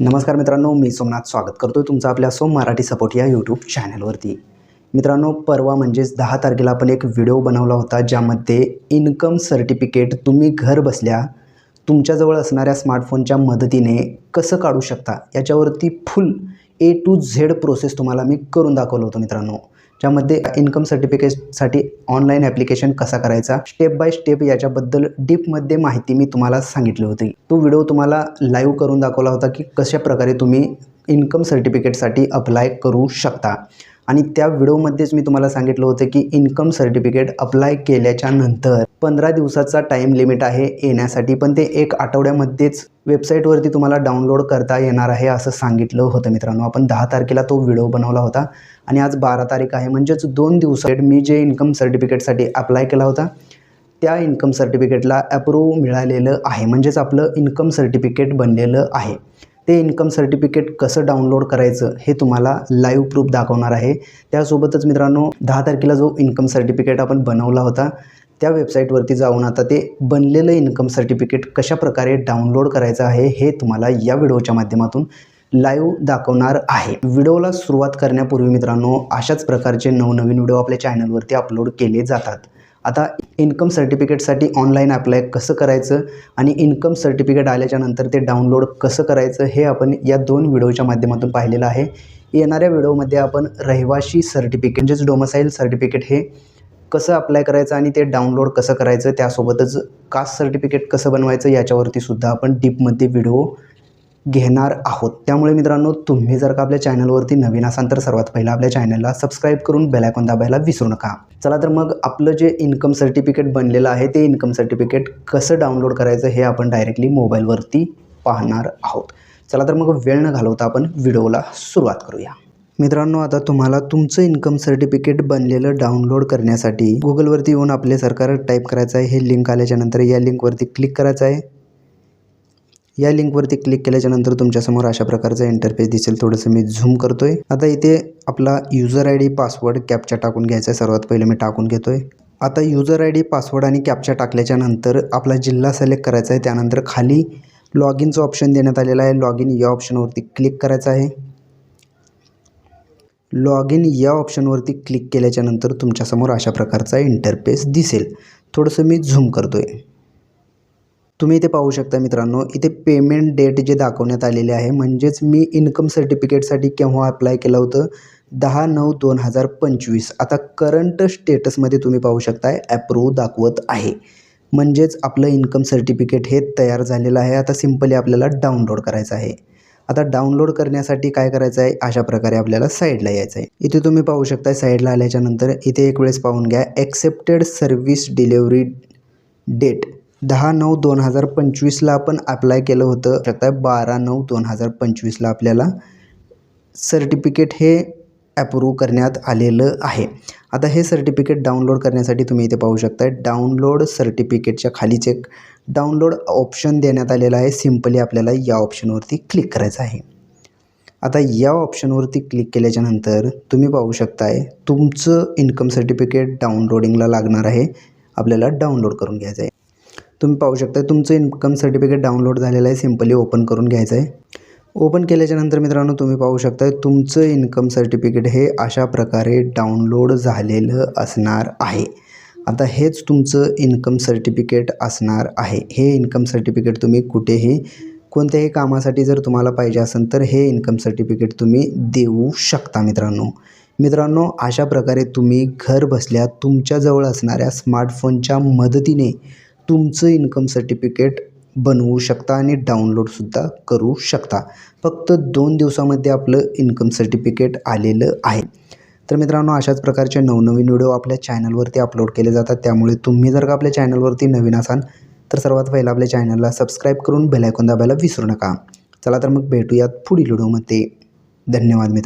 नमस्कार मित्रांनो मी सोमनाथ स्वागत करतो तुमचं आपल्या सोम मराठी सपोर्ट या यूट्यूब चॅनलवरती मित्रांनो परवा म्हणजेच दहा तारखेला आपण एक व्हिडिओ बनवला होता ज्यामध्ये इन्कम सर्टिफिकेट तुम्ही घर बसल्या तुमच्याजवळ असणाऱ्या स्मार्टफोनच्या मदतीने कसं काढू शकता याच्यावरती full A to Z process तुम्हाला मी करून दाखवलं होतं मित्रांनो. ज्यामध्ये इन्कम सर्टिफिकेटसाठी ऑनलाईन ॲप्लिकेशन कसा करायचा स्टेप बाय स्टेप याच्याबद्दल डीपमध्ये माहिती मी तुम्हाला सांगितली होती. तो व्हिडिओ तुम्हाला लाईव्ह करून दाखवला होता की कशा प्रकारे तुम्ही इन्कम सर्टिफिकेटसाठी अप्लाय करू शकता. आणि त्या व्हिडिओमध्येच मी तुम्हाला सांगितलं होतं की इन्कम सर्टिफिकेट अप्लाय केल्याच्यानंतर पंधरा दिवसाचा टाईम लिमिट आहे येण्यासाठी. पण ते एक आठवड्यामध्येच वेबसाईटवरती तुम्हाला डाउनलोड करता येणार आहे असं सांगितलं होतं मित्रांनो. आपण दहा तारखेला तो व्हिडिओ बनवला होता आणि आज बारा तारीख आहे. म्हणजेच दोन दिवसात मी जे इन्कम सर्टिफिकेटसाठी अप्लाय केला होता त्या इन्कम सर्टिफिकेटला अप्रूव्ह मिळालेलं आहे. म्हणजेच आपलं इन्कम सर्टिफिकेट बनलेलं आहे. ते इन्कम सर्टिफिकेट कसं डाउनलोड करायचं हे तुम्हाला लाईव्ह प्रूफ दाखवणार आहे. त्यासोबतच मित्रांनो दहा तारखेला जो इन्कम सर्टिफिकेट आपण बनवला होता त्या वेबसाईटवरती जाऊन आता ते बनलेलं इन्कम सर्टिफिकेट कशाप्रकारे डाउनलोड करायचं आहे हे तुम्हाला या व्हिडिओच्या माध्यमातून लाईव्ह दाखवणार आहे. व्हिडिओला सुरुवात करण्यापूर्वी मित्रांनो अशाच प्रकारचे नवनवीन व्हिडिओ आपल्या चॅनलवरती अपलोड केले जातात. आता इन्कम सर्टिफिकेटसाठी ऑनलाईन अप्लाय कसं करायचं आणि इन्कम सर्टिफिकेट आल्याच्यानंतर ते डाउनलोड कसं करायचं हे आपण या दोन व्हिडिओच्या माध्यमातून पाहिलेलं आहे. येणाऱ्या व्हिडिओमध्ये आपण रहिवाशी सर्टिफिकेट म्हणजेच डोमसाईल सर्टिफिकेट हे कसं अप्लाय करायचं आणि ते डाउनलोड कसं करायचं त्यासोबतच कास्ट सर्टिफिकेट कसं बनवायचं याच्यावरती सुद्धा आपण डीपमध्ये व्हिडिओ घेणार आहोत. त्यामुळे मित्रांनो तुम्ही जर का आपल्या चॅनलवरती नवीन असाल तर सर्वात पहिला आपल्या चॅनलला सबस्क्राईब करून बेलायकॉन दाबायला विसरू नका. चला तर मग आपलं जे इन्कम सर्टिफिकेट बनलेलं आहे ते इन्कम सर्टिफिकेट कसं डाउनलोड करायचं हे आपण डायरेक्टली मोबाईलवरती पाहणार आहोत. चला तर मग वेळ न घालवता आपण व्हिडिओला सुरुवात करूया. मित्रांनो आता तुम्हाला तुमचं इन्कम सर्टिफिकेट बनलेलं डाउनलोड करण्यासाठी गुगलवरती येऊन आपले सरकार टाईप करायचं आहे. हे लिंक आल्याच्यानंतर या लिंकवरती क्लिक करायचं आहे. या लिंकवरती क्लिक केल्याच्यानंतर तुमच्यासमोर अशा प्रकारचा इंटरफेस दिसेल. थोडंसं मी झूम करतोय. आता इथे आपला user I D password captcha टाकून घ्यायचा आहे. सर्वात पहिले मी टाकून घेतोय. आता युजर आय डी पासवर्ड आणि कॅप्चा टाकल्याच्यानंतर आपला जिल्हा सिलेक्ट करायचा आहे. त्यानंतर खाली लॉग इनचं ऑप्शन देण्यात आलेलं आहे. लॉग इन या ऑप्शनवरती क्लिक करायचं आहे. लॉग इन या ऑप्शनवरती क्लिक केल्याच्यानंतर तुमच्यासमोर अशा प्रकारचा इंटरफेस दिसेल. थोडंसं मी झूम करतो आहे तुम्ही इथे पाहू शकता मित्रांनो इथे पेमेंट डेट जे दाखवण्यात आलेले आहे म्हणजेच मी इन्कम सर्टिफिकेटसाठी केव्हा अप्लाय केलं होतं? दहा नऊ दोन हजार पंचवीस. आता करंट स्टेटसमध्ये तुम्ही पाहू शकताय ॲप्रूव्ह दाखवत आहे. म्हणजेच आपलं इन्कम सर्टिफिकेट हे तयार झालेलं आहे. आता सिम्पली आपल्याला डाउनलोड करायचं आहे. आता डाउनलोड करण्यासाठी काय करायचं आहे? अशा प्रकारे आपल्याला साईडला यायचं आहे. इथे तुम्ही पाहू शकता साईडला आल्याच्यानंतर इथे एक वेळेस पाहून घ्या ॲक्सेप्टेड सर्व्हिस डिलेवरी डेट दहा नऊ दोन हजार पंचवीसला आपण अप्लाय केलं होतं. शकता बारा नऊ दोन हजार पंचवीसला आपल्याला सर्टिफिकेट हे ॲप्रूव्ह करण्यात आलेलं आहे. आता हे सर्टिफिकेट डाउनलोड करण्यासाठी तुम्ही इथे पाहू शकता डाउनलोड सर्टिफिकेटच्या खालीच एक डाउनलोड ऑप्शन देण्यात आलेला आहे. सिम्पली आपल्याला या ऑप्शनवरती क्लिक करायचं आहे. आता या ऑप्शनवरती क्लिक केल्याच्यानंतर तुम्ही पाहू शकताय तुमचं इन्कम सर्टिफिकेट डाउनलोडिंगला लागणार आहे. आपल्याला डाउनलोड करून घ्यायचं आहे तुम्ही पाहू शकता तुमचं इन्कम सर्टिफिकेट डाउनलोड झालेलं आहे. सिम्पली ओपन करून घ्यायचं आहे ओपन केल्याच्यानंतर मित्रांनो तुम्ही पाहू शकता तुमचं इन्कम सर्टिफिकेट हे अशा प्रकारे डाउनलोड झालेलं असणार आहे. आता हेच तुमचं इन्कम सर्टिफिकेट असणार आहे. हे इन्कम सर्टिफिकेट तुम्ही कुठेही कोणत्याही कामासाठी जर तुम्हाला पाहिजे असेल तर हे इन्कम सर्टिफिकेट तुम्ही देऊ शकता मित्रांनो. मित्रांनो अशा प्रकारे तुम्ही घर बसल्या तुमच्याजवळ असणाऱ्या स्मार्टफोनच्या मदतीने तुमचं इन्कम सर्टिफिकेट बनवू शकता आणि डाउनलोडसुद्धा करू शकता. फक्त दोन दिवसामध्ये आपलं इन्कम सर्टिफिकेट आलेलं आहे. तर मित्रांनो अशाच प्रकारचे नवनवीन व्हिडिओ आपल्या चॅनलवरती अपलोड केले जातात. त्यामुळे तुम्ही जर का आपल्या चॅनलवरती नवीन असाल तर सर्वात पहिला आपल्या चॅनलला सबस्क्राईब करून बेलायकॉन दाबायला विसरू नका. चला तर मग भेटूयात पुढील व्हिडिओमध्ये धन्यवाद मित्र